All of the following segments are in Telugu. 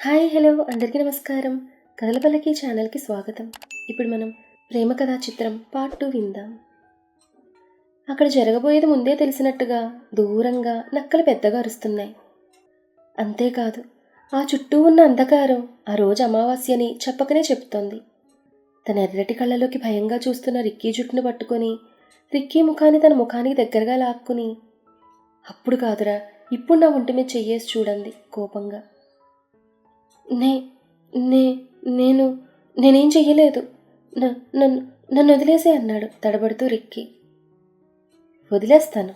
హాయ్ హలో అందరికీ నమస్కారం. కథలపల్లకి ఛానల్కి స్వాగతం. ఇప్పుడు మనం ప్రేమ కథా చిత్రం పార్ట్ టూ విందాం. అక్కడ జరగబోయేది ముందే తెలిసినట్టుగా దూరంగా నక్కలు పెద్దగా అరుస్తున్నాయి. అంతేకాదు ఆ చుట్టూ ఉన్న అంధకారం ఆ రోజు అమావాస్యని చెప్పకనే చెప్తోంది. తన ఎర్రటి కళ్ళలోకి భయంగా చూస్తున్న రిక్కీ జుట్టును పట్టుకొని రిక్కీ ముఖాన్ని తన ముఖానికి దగ్గరగా లాక్కుని అప్పుడు కాదురా ఇప్పుడు నా ఒంటి మీద చెయ్యేసి చూడండి కోపంగా. నే నే నేను నేనేం చెయ్యలేదు. న- నన్ను నన్ను వదిలేసే అన్నాడు తడబడుతూ రిక్కి. వదిలేస్తాను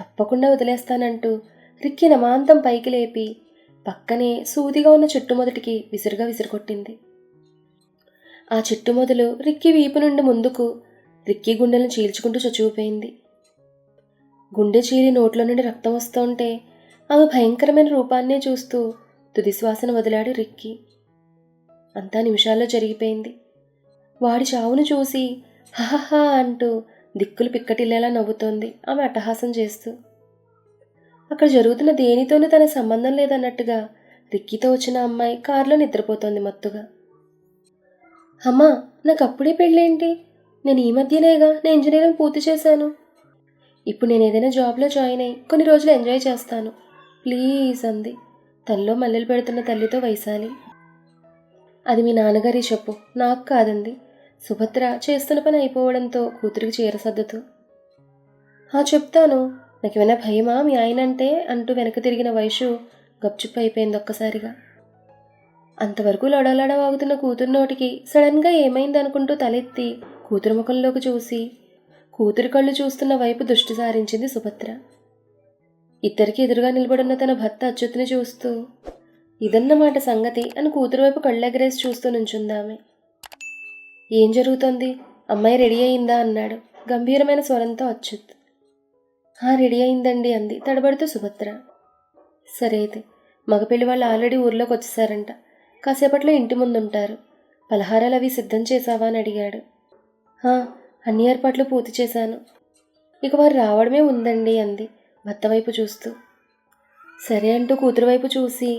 తప్పకుండా వదిలేస్తానంటూ రిక్కి నమాంతం పైకి లేపి పక్కనే సూదిగా ఉన్న చుట్టుమొదటికి విసురుగా విసిరుకొట్టింది. ఆ చుట్టుమొదలు రిక్కి వీపు నుండి ముందుకు రిక్కి గుండెలను చీల్చుకుంటూ చచ్చిపోయింది గుండె చీలి నోట్లో నుండి రక్తం వస్తుంటే ఆమె భయంకరమైన రూపాన్నే చూస్తూ తుదిశ్వాసన వదిలాడు రిక్కీ. అంతా నిమిషాల్లో జరిగిపోయింది. వాడి చావును చూసి హహహా అంటూ దిక్కులు పిక్కటిల్లేలా నవ్వుతోంది ఆమె అట్టహాసం చేస్తూ. అక్కడ జరుగుతున్న దేనితోనూ తన సంబంధం లేదన్నట్టుగా రిక్కీతో వచ్చిన అమ్మాయి కారులో నిద్రపోతోంది మత్తుగా. అమ్మా నాకు అప్పుడే పెళ్ళేంటి? నేను ఈ మధ్యనేగా నేను ఇంజనీరింగ్ పూర్తి చేశాను. ఇప్పుడు నేను ఏదైనా జాబ్లో జాయిన్ అయ్యి కొన్ని రోజులు ఎంజాయ్ చేస్తాను. ప్లీజ్ అంది. తల్లో మల్లెలు పెడుతున్న తల్లితో వైశాలి. అది మీ నాన్నగారి చెప్పు నాకు కాదండి సుభద్ర చేస్తున్న పని అయిపోవడంతో కూతురికి చీర సర్దుతూ ఆ చెప్తాను. నాకేమైనా భయమా? మీ ఆయన అంటే అంటూ వెనక తిరిగిన వయసు గప్చుప్ అయిపోయింది ఒక్కసారిగా. అంతవరకు లడలడ వాగుతున్న కూతురు నోటికి సడన్గా ఏమైంది అనుకుంటూ తలెత్తి కూతురు ముఖంలోకి చూసి కూతురు కళ్ళు చూస్తున్న వైపు దృష్టి సారించింది సుభద్ర. ఇద్దరికి ఎదురుగా నిలబడున్న తన భర్త అచ్యుత్ని చూస్తూ ఇదన్నమాట సంగతి అని కూతురు వైపు కళ్ళెగరేసి చూస్తూ నుంచుందామె. ఏం జరుగుతోంది? అమ్మాయి రెడీ అయిందా? అన్నాడు గంభీరమైన స్వరంతో అచ్యుత్. "ఆ, రెడీ అయిందండి అంది తడబడుతూ సుభద్ర. సరే అయితే మగపెళ్ళి వాళ్ళు ఆల్రెడీ ఊర్లోకి వచ్చేసారంట. కాసేపట్లో ఇంటి ముందుంటారు. పలహారాలు అవి సిద్ధం చేశావా? అని అడిగాడు. అన్ని ఏర్పాట్లు పూర్తి చేశాను. ఇక వారు రావడమే ఉందండి అంది. భర్త వైపు చూస్తూ సరే అంటూ కూతురు వైపు చూసి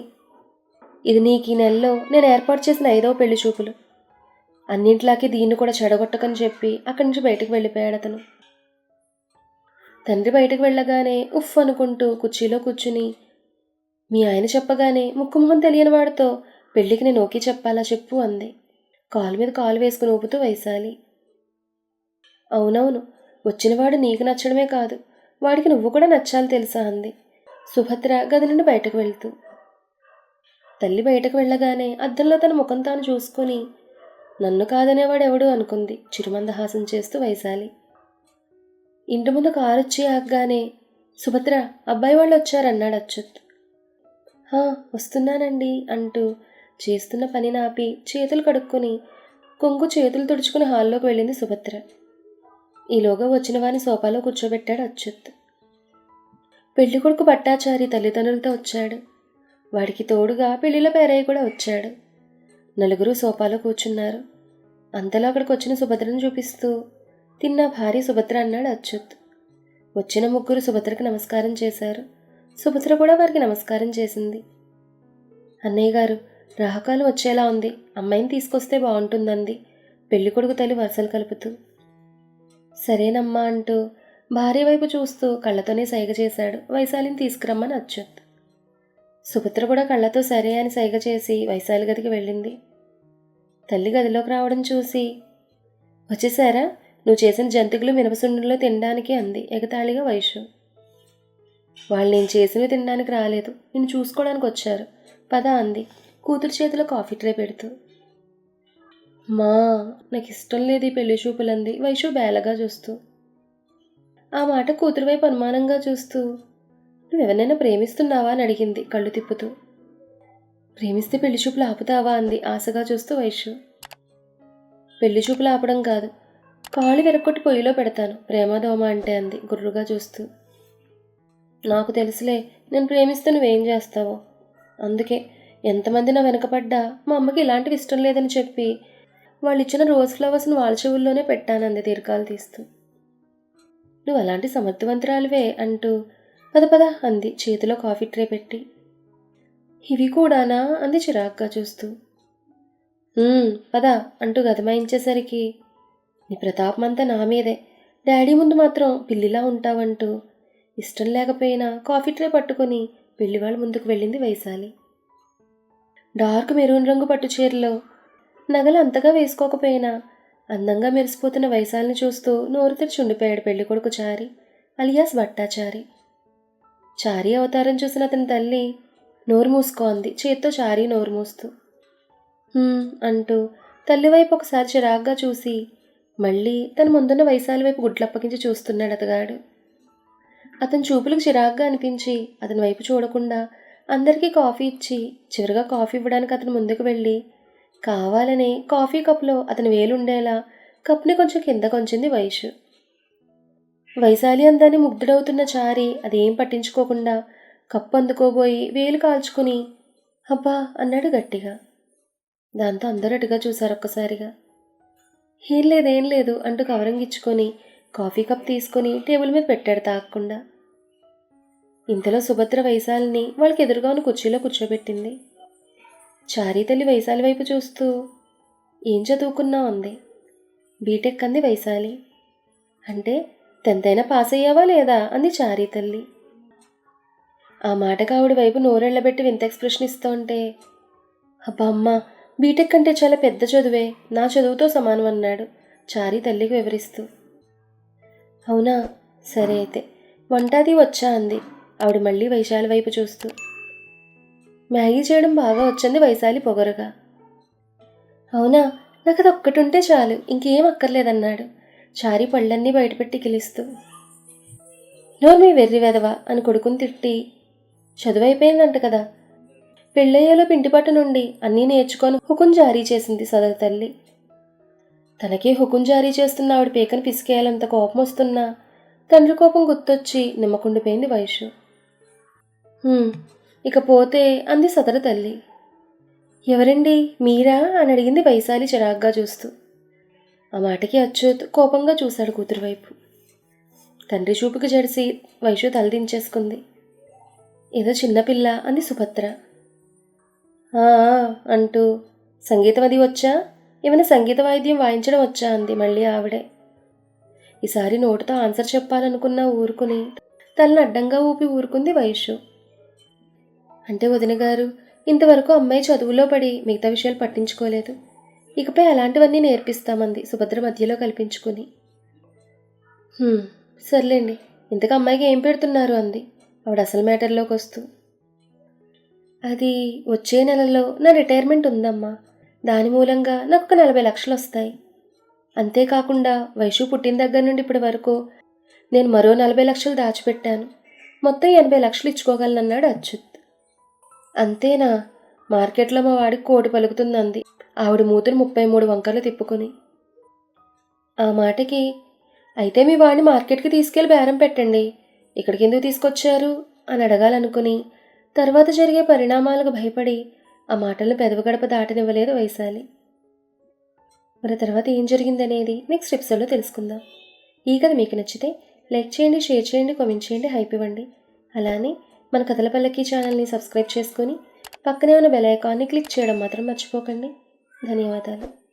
ఇది నీకు ఈ నెలలో నేను ఏర్పాటు చేసిన ఐదవ పెళ్ళి చూపులు. అన్నింటిలాకి దీన్ని కూడా చెడగొట్టకని చెప్పి అక్కడి నుంచి బయటకు వెళ్ళిపోయాడు అతను. తండ్రి బయటకు వెళ్ళగానే ఉఫ్ అనుకుంటూ కుర్చీలో కూర్చుని మీ ఆయన చెప్పగానే ముక్కుమొహం తెలియని వాడితో పెళ్ళికి నేను ఓకే చెప్పాలా చెప్పు అంది. కాలు మీద కాలు వేసుకుని ఊపుతూ వైశాలి అవునవును వచ్చినవాడు నీకు నచ్చడమే కాదు. వాడికి నువ్వు కూడా నచ్చాలి తెలుసా అంది. సుభద్ర గది నుండి బయటకు వెళ్తూ. తల్లి బయటకు వెళ్ళగానే అద్దంలో తన ముఖం తాను చూసుకొని నన్ను కాదనేవాడెవడు అనుకుంది. చిరుమందహాసం చేస్తూ వైశాలి. ఇంటి ముందు కారు వచ్చి ఆగగానే సుభద్ర అబ్బాయి వాళ్ళు వచ్చారన్నాడు అచ్యుత్. "హా, వస్తున్నానండి అంటూ చేస్తున్న పని నాపి చేతులు కడుక్కొని కొంగు చేతులు తుడుచుకుని హాల్లోకి వెళ్ళింది సుభద్ర. ఈలోగా వచ్చిన వాని సోఫాలో కూర్చోబెట్టాడు అచ్యుత్. పెళ్ళి కొడుకు పట్టాచారి తల్లిదండ్రులతో వచ్చాడు. వాడికి తోడుగా పెళ్ళిల పేరయ్య కూడా వచ్చాడు. నలుగురు సోఫాలో కూర్చున్నారు. అంతలో అక్కడికి వచ్చిన సుభద్రను చూపిస్తూ తిన్న భార్య సుభద్ర అన్నాడు అచ్యుత్. వచ్చిన ముగ్గురు సుభద్రకు నమస్కారం చేశారు. సుభద్ర కూడా వారికి నమస్కారం చేసింది. అన్నయ్య గారు రాహకాలు వచ్చేలా ఉంది. అమ్మాయిని తీసుకొస్తే బాగుంటుందంది. పెళ్ళి కొడుకు తల్లి వరుసలు కలుపుతూ సరేనమ్మా అంటూ భార్య వైపు చూస్తూ కళ్ళతోనే సైగ చేశాడు. వైశాలిని తీసుకురమ్మని అచ్యుత్. సుభద్ర కూడా కళ్ళతో సరే అని సైగ చేసి వైశాలి గదికి వెళ్ళింది. తల్లి గదిలోకి రావడం చూసి వచ్చేసారా? నువ్వు చేసిన జంతికలు మినపసుండల్లో తినడానికి అంది ఎగతాళిగా వైషు. వాళ్ళు నేను చేసినవి తినడానికి రాలేదు. నిన్ను చూసుకోవడానికి వచ్చారు. పద అంది. కూతురు చేతిలో కాఫీ ట్రే పెడుతూ. మా నాకు ఇష్టం లేదు ఈ పెళ్ళి చూపులంది. వైషు బేలగా చూస్తూ. ఆ మాట కూతురు వైపు అనుమానంగా చూస్తూ. నువ్వెవరినైనా ప్రేమిస్తున్నావా? అని అడిగింది కళ్ళు తిప్పుతూ. ప్రేమిస్తే పెళ్ళి చూపులు ఆపుతావా? అంది ఆశగా చూస్తూ వైషు. పెళ్ళి చూపులు ఆపడం కాదు. కాళ్ళు విరక్కొట్టి పొయ్యిలో పెడతాను. ప్రేమదోమ అంటే అంది గుర్రుగా చూస్తూ. నాకు తెలుసులే నేను ప్రేమిస్తే నువ్వేం చేస్తావో. అందుకే ఎంతమంది నా వెనకపడ్డా మా అమ్మకి ఇలాంటివి ఇష్టం లేదని చెప్పి వాళ్ళు ఇచ్చిన రోజ్ ఫ్లవర్స్ను వాళ్ళ చెవుల్లోనే పెట్టానంది దీర్ఘాలు తీస్తూ. నువ్వు అలాంటి సమర్థవంతురాలివే అంటూ పద పద అంది చేతిలో కాఫీ ట్రే పెట్టి. ఇవి కూడానా? అంది చిరాగ్గా చూస్తూ. పద అంటూ గదమాయించేసరికి నీ ప్రతాపం అంతా నా మీదే. డాడీ ముందు మాత్రం పిల్లిలా ఉంటావంటూ ఇష్టం లేకపోయినా కాఫీ ట్రే పట్టుకొని పెళ్ళివాళ్ళ ముందుకు వెళ్ళింది వైశాలి. డార్క్ మెరూన్ రంగు పట్టు చీరలో నగలు అంతగా వేసుకోకపోయినా. అందంగా మెరిసిపోతున్న వైశాల్ని చూస్తూ నోరు తెరిచి ఉండిపోయాడు పెళ్ళి కొడుకు చారి అలియాస్ భట్టాచారి చారి. అవతారం చూసిన అతని తల్లి నోరు మూసుకోంది చేత్తో చారి నోరు మూస్తూ. అంటూ తల్లి వైపు ఒకసారి చిరాగ్గా చూసి మళ్ళీ తన ముందున్న వైశాలి వైపు గుడ్లప్పగించి చూస్తున్నాడు అతగాడు. అతని చూపులకు చిరాగ్గా అనిపించి అతని వైపు చూడకుండా అందరికీ కాఫీ ఇచ్చి చివరిగా కాఫీ ఇవ్వడానికి అతను ముందుకు వెళ్ళి కావాలని కాఫీ కప్లో అతని వేలుండేలా కప్ని కొంచెం కిందకు వచ్చింది వైషు వైశాలి అందాన్ని ముగ్ధుడవుతున్న చారి అదేం పట్టించుకోకుండా కప్పు అందుకోబోయి వేలు కాల్చుకుని అబ్బా అన్నాడు గట్టిగా. దాంతో అందరూ అటుగా చూశారు ఒక్కసారిగా. ఏం లేదేం లేదు అంటూ కవరంగిచ్చుకొని కాఫీ కప్ తీసుకొని టేబుల్ మీద పెట్టాడు తాగకుండా ఇంతలో సుభద్ర వైశాలిని వాళ్ళకి ఎదురుగా ఉన్న కుర్చీలో కూర్చోబెట్టింది. చారీ తల్లి వైశాలి వైపు చూస్తూ ఏం చదువుకున్నావు? అంది. బీటెక్ అంది వైశాలి. అంటే టెన్త్ అయినా పాస్ అయ్యావా లేదా? అంది చారీ తల్లి. ఆ మాటకు ఆవిడ వైపు నోరెళ్ళబెట్టి వింత ఎక్స్ప్రెషన్ ఇస్తూ ఉంటే అబ్బా అమ్మ బీటెక్ అంటే చాలా పెద్ద చదువే నా చదువుతో సమానం అన్నాడు చారీ తల్లికి వివరిస్తూ. అవునా? సరే అయితే వంటాది వచ్చా అంది. ఆవిడ మళ్ళీ వైశాలి వైపు చూస్తూ మ్యాగీ చేయడం బాగా వచ్చింది వైశాలి పొగరుగా. అవునా? నాకు అది ఒక్కటి ఉంటే చాలు ఇంకేం అక్కర్లేదన్నాడు. చారి పళ్ళన్నీ బయటపెట్టి కిలిస్తూ. నో మీ వెర్రి వెదవా అని కొడుకుని తిట్టి. చదువైపోయిందంట కదా. పెళ్ళయ్యేలో పింటిపట్టు నుండి అన్నీ నేర్చుకొని హుకుం జారీ చేసింది సదరు తల్లి. తనకే హుకుం జారీ చేస్తున్న ఆవిడ పీకను పిసికేయాలంత కోపం వస్తున్నా తండ్రి కోపం గుర్తొచ్చి నిమ్మకుండిపోయింది వయసు ఇకపోతే అంది సదరు తల్లి. ఎవరండి? మీరా? అని అడిగింది వైశాలి చిరాగ్గా చూస్తూ. ఆ మాటకి అచ్యుత్ కోపంగా చూశాడు కూతురు వైపు తండ్రి చూపుకి జడిసి వైషు తలదించేసుకుంది ఏదో చిన్నపిల్ల అంది సుభద్ర. "ఆ, అంటూ సంగీతం అది వచ్చా? ఏమైనా సంగీత వాయిద్యం వాయించడం వచ్చా? అంది మళ్ళీ ఆవిడే. ఈసారి నోటితో ఆన్సర్ చెప్పాలనుకున్నా ఊరుకుని తలను అడ్డంగా ఊపి ఊరుకుంది వైషు అంటే వదిన గారు ఇంతవరకు అమ్మాయి చదువులో పడి మిగతా విషయాలు పట్టించుకోలేదు. ఇకపై అలాంటివన్నీ నేర్పిస్తామంది సుభద్ర మధ్యలో కల్పించుకుని. సర్లేండి ఇంతకు అమ్మాయికి ఏం పెడుతున్నారు అంది. ఆవిడ అసలు మ్యాటర్లోకి వస్తూ. అది వచ్చే నెలలో నా రిటైర్మెంట్ ఉందమ్మా. దాని మూలంగా నాకు ఒక నలభై లక్షలు వస్తాయి. అంతేకాకుండా వైషు పుట్టిన దగ్గర నుండి ఇప్పటి వరకు నేను మరో నలభై లక్షలు దాచిపెట్టాను. మొత్తం ఎనభై లక్షలు ఇచ్చుకోగలనన్నాడు అచ్యుత్. అంతేనా? మార్కెట్లో మా వాడికి కోటి పలుకుతుందంది. ఆవిడ మూతులు ముప్పై మూడు వంకర్లు తిప్పుకొని. ఆ మాటకి అయితే మీ వాడిని మార్కెట్కి తీసుకెళ్ళి బేరం పెట్టండి. ఇక్కడికి ఎందుకు తీసుకొచ్చారు? అని అడగాలనుకుని తర్వాత జరిగే పరిణామాలకు భయపడి ఆ మాటలను పెదవగడప దాటనివ్వలేదు వైశాలి. మరి తర్వాత ఏం జరిగిందనేది నెక్స్ట్ ఎపిసోడ్లో తెలుసుకుందాం. ఈ కథ మీకు నచ్చితే లైక్ చేయండి షేర్ చేయండి కామెంట్ చేయండి హైప్ ఇవ్వండి. అలానే మన కథల పల్లకి ఛానల్ని సబ్స్క్రైబ్ చేసుకొని పక్కనే ఉన్న బెల్ ఐకాన్ని క్లిక్ చేయడం మాత్రం మర్చిపోకండి. ధన్యవాదాలు.